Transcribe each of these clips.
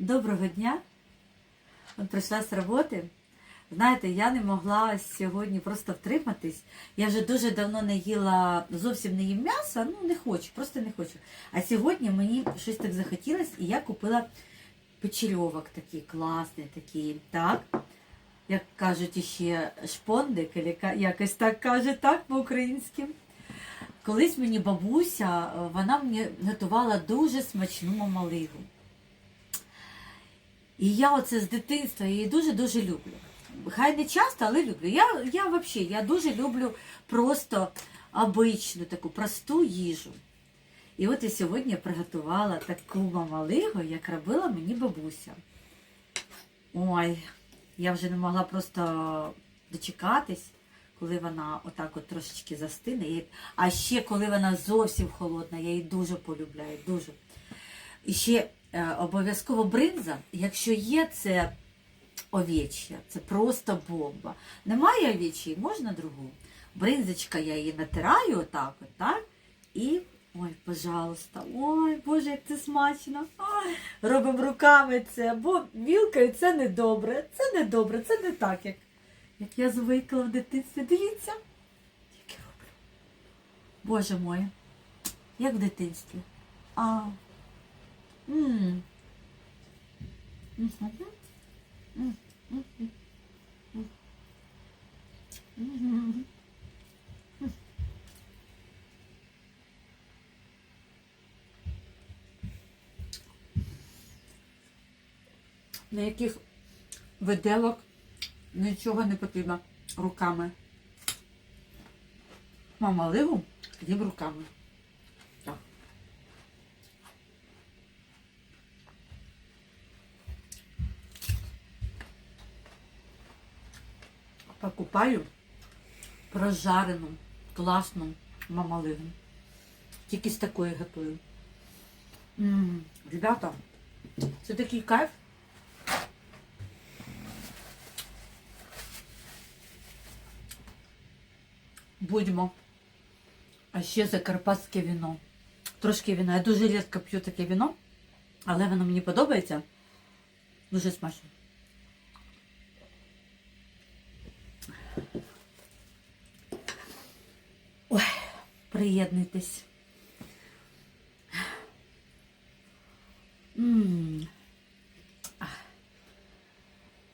Доброго дня. От прийшла з роботи. Знаєте, я не могла сьогодні просто втриматись. Я вже дуже давно не їла, зовсім не їм м'яса, ну не хочу, просто не хочу. А сьогодні мені щось так захотілося, і я купила печерьовок такий класний, такий, так. Як кажуть іще шпондик, якось так каже, так по-українськи. Колись мені бабуся, вона мені готувала дуже смачну мамалигу. І я оце з дитинства її дуже-дуже люблю. Хай не часто, але люблю. Я, я взагалі я дуже люблю просто обичну таку просту їжу. І от і сьогодні я приготувала таку мамалигу, як робила мені бабуся. Ой, я вже не могла просто дочекатись, коли вона отак от трошечки застине. А ще коли вона зовсім холодна, я її дуже полюбляю, дуже. І ще обов'язково бринза, якщо є, це овечя, це просто бомба. Немає овечої, можна другу. Бринзочка, я її натираю отак, от, так? І, ой, пожалуйста, ой, Боже, як це смачно. Ой, робимо руками це, бо вілкою це не добре, це не добре, це не так, як, як я звикла в дитинстві. Дивіться, як я роблю. Боже мой, як в дитинстві. А, Мгм. Ніяких виделок, нічого не потрібно руками. Мама ливу їм руками. Покупаю прожарену, класну мамалигу. Тільки з такої готую. М, Ребята, це такий кайф. Будьмо. А ще закарпатське віно. Трошки віна. Я дуже рідко п'ю таке віно, але воно мені подобається. Дуже смачно. Ой, приєднуйтесь. Ммм.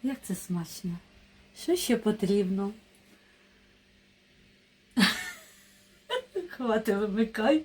Як це смачно. Що ще потрібно? Хвати вимикай.